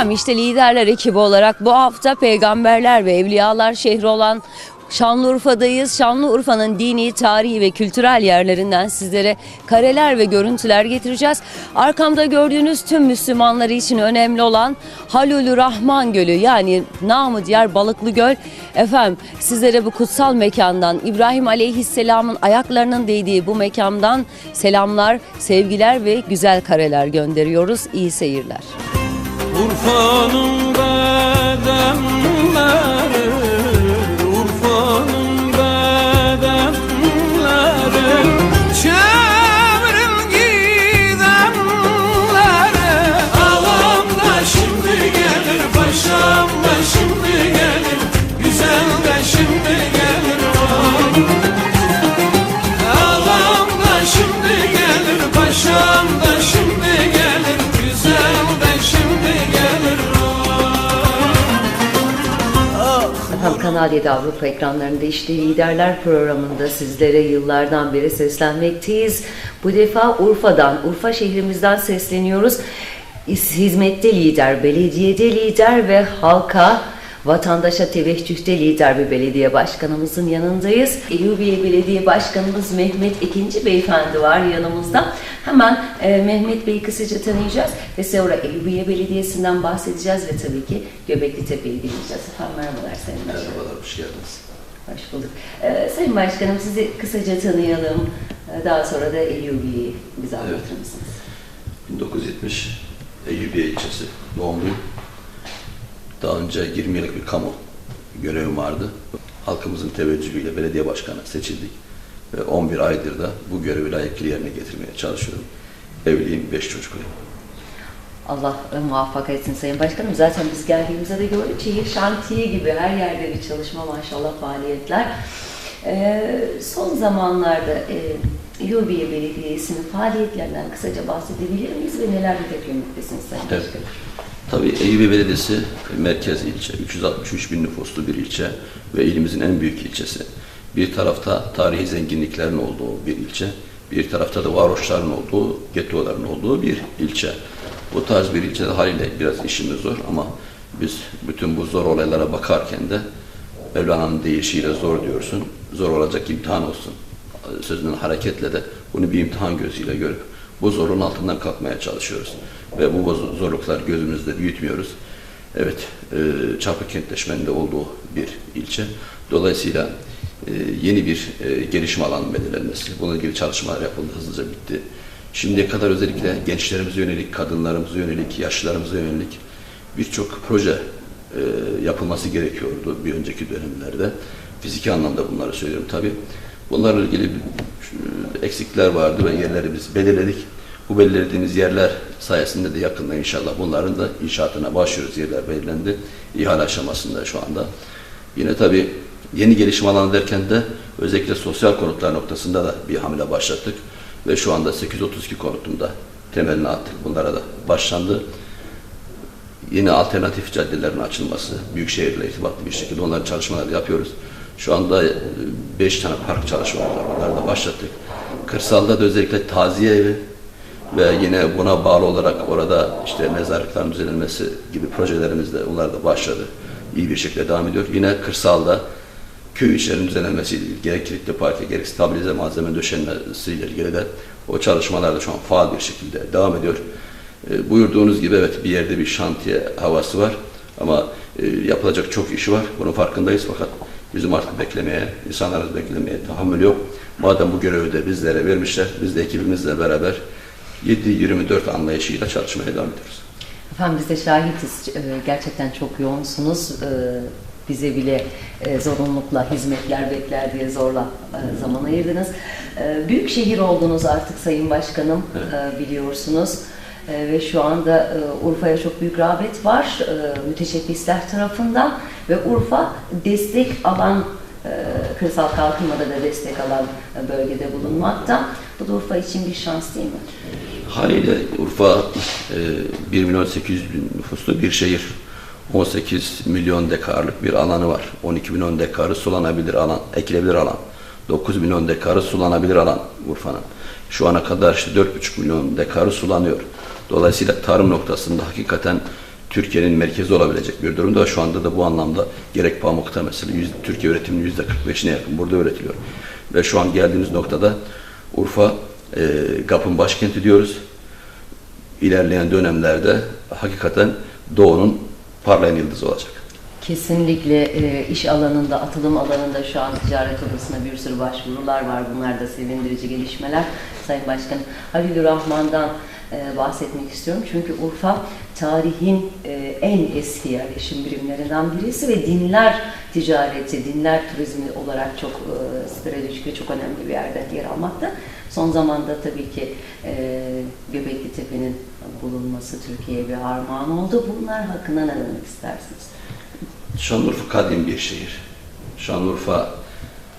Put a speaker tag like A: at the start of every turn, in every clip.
A: Efendim işte liderler ekibi olarak bu hafta peygamberler ve evliyalar şehri olan Şanlıurfa'dayız. Şanlıurfa'nın dini, tarihi ve kültürel yerlerinden sizlere kareler ve görüntüler getireceğiz. Arkamda gördüğünüz tüm Müslümanlar için önemli olan Halul Rahman Gölü yani namı diğer Balıklı Göl. Efendim sizlere bu kutsal mekandan İbrahim Aleyhisselam'ın ayaklarının değdiği bu mekandan selamlar, sevgiler ve güzel kareler gönderiyoruz. İyi seyirler.
B: Urfa'nın bedenleri
A: Kanal 7 Avrupa ekranlarında işte Liderler programında sizlere yıllardan beri seslenmekteyiz. Bu defa Urfa'dan, Urfa şehrimizden sesleniyoruz. Hiz- Hizmette lider, belediyede lider ve halka, vatandaşa teveccühte lider bir belediye başkanımızın yanındayız. Eyyubiye Belediye Başkanımız Mehmet Ekinci Beyefendi var yanımızda. Hemen e, Mehmet Bey'i kısaca tanıyacağız ve sonra Eyyubiye Belediyesi'nden bahsedeceğiz ve tabii ki Göbekli Tepe'yi dinleyeceğiz. Efendim merhabalar Sayın Başkanım.
C: Merhabalar, hoş geldiniz.
A: Hoş bulduk. Ee, Sayın Başkanım sizi kısaca tanıyalım. Ee, Daha sonra da Eyyubi'yi bize anlatır mısınız?
C: 1970 Eyyubiye ilçesi doğumluyum. Daha önce 20 yıllık bir kamu görevim vardı. Halkımızın teveccühüyle belediye başkanı seçildik. Ve 11 aydır da bu görevi layıklı yerine getirmeye çalışıyorum. Evliyim, 5 çocukluyum.
A: Allah muvaffak etsin Sayın Başkanım. Zaten biz geldiğimizde de gördük şehir şantiye gibi her yerde bir çalışma maşallah faaliyetler. Ee, son zamanlarda e, Eyyubiye Belediyesi'nin faaliyetlerinden kısaca bahsedebilir miyiz ve neler beklemektesinіз Sayın
C: Evet.
A: Başkanım?
C: Tabii Eyyubi Belediyesi merkez ilçe, 363 bin nüfuslu bir ilçe ve ilimizin en büyük ilçesi. Bir tarafta tarihi zenginliklerin olduğu bir ilçe, bir tarafta da varoşların olduğu, gettoların olduğu bir ilçe. Bu tarz bir ilçede haliyle biraz işimiz zor ama biz bütün bu zor olaylara bakarken de Mevlana'nın deyişiyle zor diyorsun, zor olacak imtihan olsun sözünden hareketle de bunu bir imtihan gözüyle görüp bu zorluğun altından kalkmaya çalışıyoruz. Ve bu zorluklar gözümüzde büyütmüyoruz. Evet, e, çarpık kentleşmenin de olduğu bir ilçe. Dolayısıyla e, yeni bir e, gelişme alanı belirlenmesi, bununla ilgili çalışmalar yapıldı, hızlıca bitti. Şimdiye kadar özellikle gençlerimize yönelik, kadınlarımıza yönelik, yaşlılarımıza yönelik birçok proje e, yapılması gerekiyordu bir önceki dönemlerde. Fiziki anlamda bunları söylüyorum tabii. Bunlarla ilgili eksikler vardı ve yerleri biz belirledik. Bu belirlediğimiz yerler sayesinde de yakında inşallah bunların da inşaatına başlıyoruz. Yerler belirlendi. İhale aşamasında şu anda. Yine tabii yeni gelişim alanı derken de özellikle sosyal konutlar noktasında da bir hamle başlattık. Ve şu anda 832 konutunda temelini attık. Bunlara da başlandı yeni alternatif caddelerin açılması, büyük şehirle irtibatlı bir şekilde onların çalışmaları yapıyoruz. Şu anda 5 tane park çalışmaları. Onları da başlattık. Kırsalda da özellikle taziye evi ve yine buna bağlı olarak orada işte mezarlıkların düzenlenmesi gibi projelerimiz de onlar da başladı. İyi bir şekilde devam ediyor. Yine kırsalda köy işlerinin düzenlenmesiyle ilgili gerek kilitli parke gerek stabilize malzeme döşenmesiyle ilgili de o çalışmalar da şu an faal bir şekilde devam ediyor. E, buyurduğunuz gibi evet bir yerde bir şantiye havası var ama e, yapılacak çok iş var. Bunun farkındayız fakat bizim artık beklemeye, insanlarımız beklemeye tahammül yok. Madem bu görevi de bizlere vermişler, biz de ekibimizle beraber 7-24 anlayışıyla çalışmaya devam ediyoruz.
A: Efendim biz de şahitiz. Ee, Gerçekten çok yoğunsunuz. Ee, Bize bile e, zorunlulukla hizmetler bekler diye zorla e, zaman ayırdınız. Büyük şehir oldunuz artık Sayın Başkanım e, biliyorsunuz. E, Ve şu anda e, Urfa'ya çok büyük rağbet var e, müteşebbisler tarafından ve Urfa destek alan e, kırsal kalkınmada da destek alan e, bölgede bulunmakta. Bu da Urfa için bir şans değil mi?
C: Haliyle Urfa e, 1 milyon 800 bin nüfuslu bir şehir. 18 milyon dekarlık bir alanı var. 12 milyon dekarı sulanabilir alan, ekilebilir alan. 9 milyon dekarı sulanabilir alan Urfa'nın. Şu ana kadar işte 4,5 milyon dekarı sulanıyor. Dolayısıyla tarım noktasında hakikaten Türkiye'nin merkezi olabilecek bir durumda. Şu anda da bu anlamda gerek pamukta mesela yüz- Türkiye üretiminin yüzde 45'ine yakın burada üretiliyor. Ve şu an geldiğimiz noktada Urfa e, GAP'ın başkenti diyoruz. İlerleyen dönemlerde hakikaten Doğu'nun parlayan yıldızı olacak.
A: Kesinlikle e, iş alanında, atılım alanında şu an ticaret odasına bir sürü başvurular var. Bunlar da sevindirici gelişmeler. Sayın Başkanım, Halilur Rahman'dan e, bahsetmek istiyorum. Çünkü Urfa tarihin e, en eski yerleşim birimlerinden birisi ve dinler ticareti, dinler turizmi olarak çok e, stratejik ve çok önemli bir yerde yer almakta. Son zamanda tabii ki e, Göbekli Tepe'nin bulunması Türkiye'ye bir armağan oldu. Bunlar hakkında ne demek istersiniz?
C: Şanlıurfa kadim bir şehir. Şanlıurfa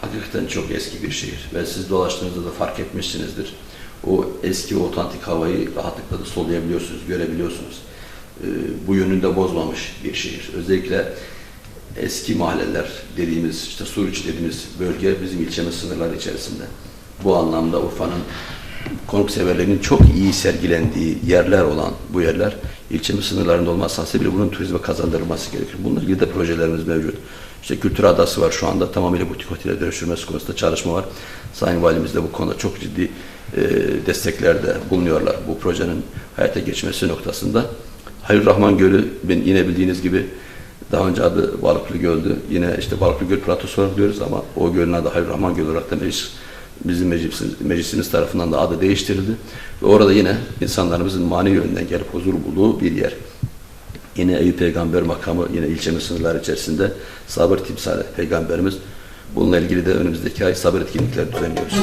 C: hakikaten çok eski bir şehir ve siz dolaştığınızda da fark etmişsinizdir. O eski otantik havayı rahatlıkla da soluyabiliyorsunuz, görebiliyorsunuz. Ee, bu yönünde bozmamış bir şehir. Özellikle eski mahalleler dediğimiz, işte Suriç dediğimiz bölge bizim ilçemiz sınırları içerisinde. Bu anlamda Urfa'nın konukseverlerinin çok iyi sergilendiği yerler olan bu yerler ilçemiz sınırlarında olması hasebiyle bunun turizme kazandırılması gerekir. Bununla ilgili de projelerimiz mevcut. İşte Kültür Adası var şu anda tamamıyla butik otele dönüştürmesi konusunda çalışma var. Sayın Valimiz de bu konuda çok ciddi e, desteklerde bulunuyorlar bu projenin hayata geçmesi noktasında. Halil Rahman Gölü ben yine bildiğiniz gibi daha önce adı Balıklı Göl'dü. Yine işte Balıklı Göl platosu olarak diyoruz ama o gölün adı Halil Rahman Gölü olarak da meclis, bizim meclisimiz, meclisimiz tarafından da adı değiştirildi. Ve orada yine insanlarımızın manevi yönden gelip huzur bulduğu bir yer. Yine Eyüp Peygamber makamı yine ilçemiz sınırları içerisinde sabır timsali peygamberimiz. Bununla ilgili de önümüzdeki ay sabır etkinlikleri düzenliyoruz.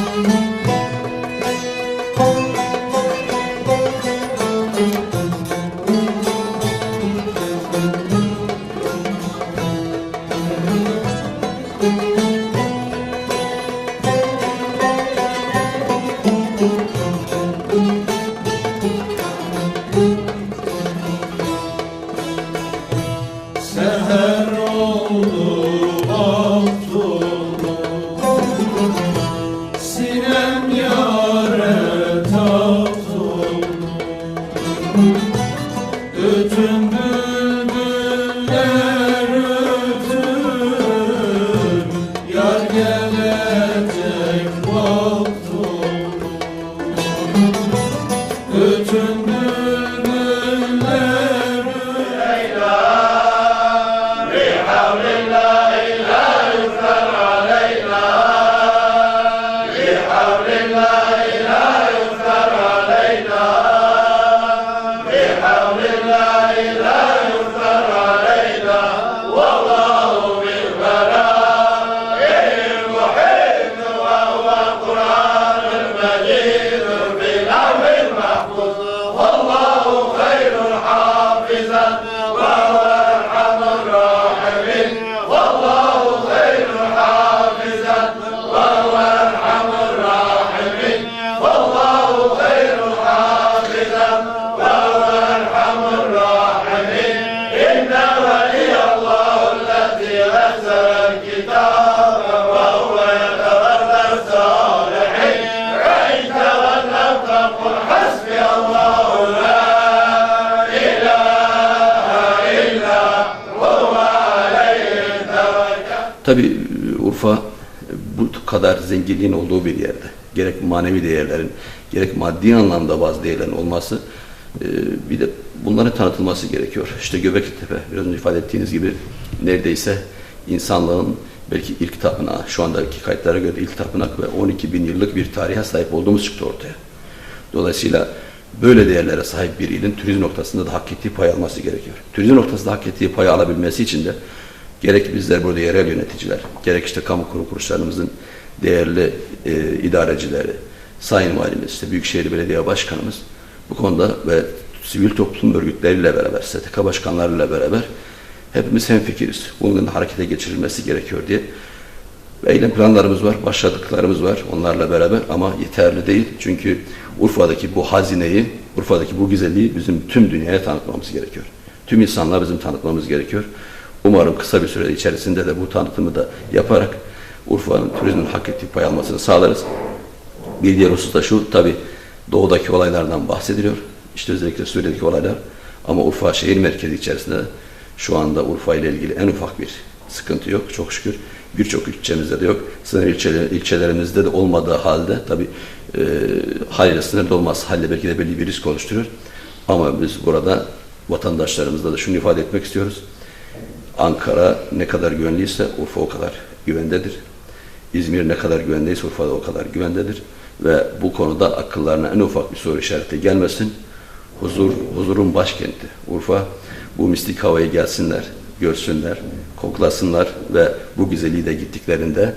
B: سهر
C: Tabi Urfa bu kadar zenginliğin olduğu bir yerde. Gerek manevi değerlerin, gerek maddi anlamda bazı değerlerin olması e, bir de bunların tanıtılması gerekiyor. İşte Göbekli Tepe, biraz önce ifade ettiğiniz gibi neredeyse insanlığın belki ilk tapınağı, şu andaki kayıtlara göre ilk tapınak ve 12 bin yıllık bir tarihe sahip olduğumuz çıktı ortaya. Dolayısıyla böyle değerlere sahip bir ilin turizm noktasında da hak ettiği pay alması gerekiyor. Turizm noktasında hak ettiği payı alabilmesi için de gerek bizler burada yerel yöneticiler, gerek işte kamu kurum kuruluşlarımızın değerli e, idarecileri, Sayın Valimiz, işte Büyükşehir Belediye Başkanımız bu konuda ve sivil toplum örgütleriyle beraber, STK başkanlarıyla beraber hepimiz hemfikiriz. Bunun harekete geçirilmesi gerekiyor diye eylem planlarımız var, başladıklarımız var onlarla beraber ama yeterli değil. Çünkü Urfa'daki bu hazineyi, Urfa'daki bu güzelliği bizim tüm dünyaya tanıtmamız gerekiyor. Tüm insanlar bizim tanıtmamız gerekiyor. Umarım kısa bir süre içerisinde de bu tanıtımı da yaparak Urfa'nın turizmin hak ettiği pay almasını sağlarız. Bir diğer husus da şu, tabi doğudaki olaylardan bahsediliyor. İşte özellikle Suriye'deki olaylar. Ama Urfa şehir merkezi içerisinde şu anda Urfa ile ilgili en ufak bir sıkıntı yok çok şükür. Birçok ilçemizde de yok. Sınır ilçeler, ilçelerimizde de olmadığı halde tabi e, hayli sınırda olmaz. Halde belki de belli bir risk oluşturuyor. Ama biz burada vatandaşlarımızla da şunu ifade etmek istiyoruz. Ankara ne kadar güvenliyse Urfa o kadar güvendedir. İzmir ne kadar güvendeyse Urfa da o kadar güvendedir. Ve bu konuda akıllarına en ufak bir soru işareti gelmesin. Huzur, huzurun başkenti Urfa. Bu mistik havaya gelsinler, görsünler, koklasınlar ve bu güzelliği de gittiklerinde,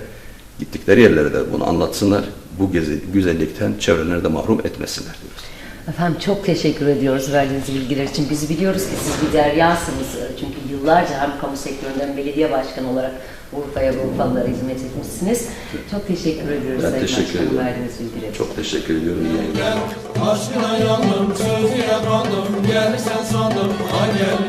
C: gittikleri yerlere de bunu anlatsınlar. Bu güzellikten çevrelerine de mahrum etmesinler diyoruz.
A: Efendim çok teşekkür ediyoruz verdiğiniz bilgiler için. Biz biliyoruz ki siz bir deryasınız. Çünkü yıllarca hem kamu sektöründe hem belediye başkanı olarak Urfa'ya ve Urfalılara hizmet etmişsiniz. Çok teşekkür ediyoruz
C: Ben
A: Sayın
C: teşekkür
A: Başkanım
C: ediyorum.
A: verdiğiniz bilgiler için.
C: Çok teşekkür ediyorum.
B: Gel Aşkına yandım sözüne kandım Gelirsen sandım ha gel